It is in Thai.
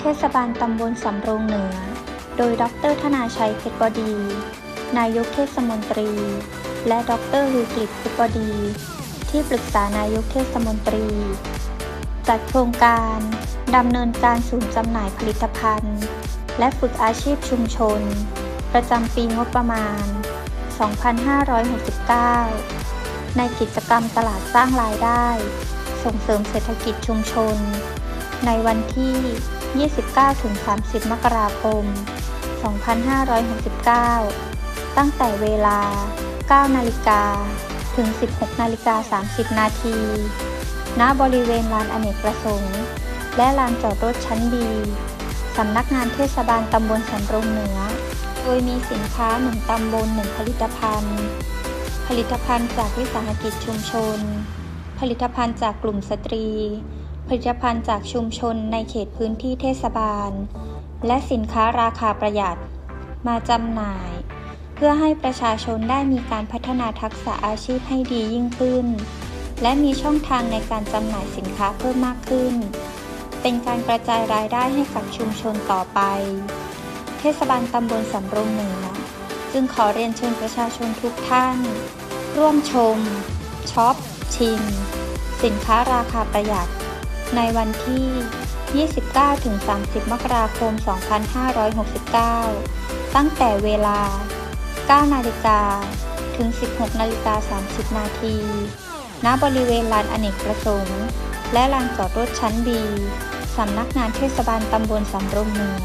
เทศบาลตำบลสำโรงเหนือ โดยดรธนาชัยเพชรบดี นายกเทศมนตรี และดรวิกฤตเพชรบดี ที่ปรึกษานายกเทศมนตรี จัดโครงการดำเนินการศูนย์จำหน่ายผลิตภัณฑ์ และฝึกอาชีพชุมชน ประจำปีงบประมาณ 2569 ในกิจกรรมตลาดสร้างรายได้ ส่งเสริมเศรษฐกิจชุมชน ในวันที่ 29-30 มกราคม 2569 ตั้งแต่เวลา 9 นาฬิกาถึง 16 นาฬิกา 30 นาที ณ บริเวณลานอเนกประสงค์ และลานจอดรถชั้นดี สำนักงานเทศบาลตำบลสำโรงเหนือ โดยมีสินค้า1ตำบล1ผลิตภัณฑ์ ลิตภัณฑ์จากวิสาหกิจชุมชน ผลิตภัณฑ์จากกลุ่มสตรี ผลิตภัณฑ์จากชุมชนในเขตพื้นที่เทศบาล และสินค้าราคาประหยัด มาจำหน่าย เพื่อให้ประชาชนได้มีการพัฒนาทักษะอาชีพให้ดียิ่งขึ้น และมีช่องทางในการจำหน่ายสินค้าเพิ่มมากขึ้น เป็นการกระจายรายได้ให้กับชุมชนต่อไป เทศบาลตำบลสำโรงเหนือ จึงขอเรียนเชิญประชาชนทุกท่าน ร่วมชม ช็อป ชิม สินค้าราคาประหยัด ในวันที่ 29-30 มกราคม 2569 ตั้งแต่เวลา 9 นาฬิกาถึง 16 นาฬิกา 30 นาที ณ บริเวณลานอเนกประสงค์ และลานจอดรถชั้นบีสำนักงานเทศบาลตำบลสำโรงเหนือ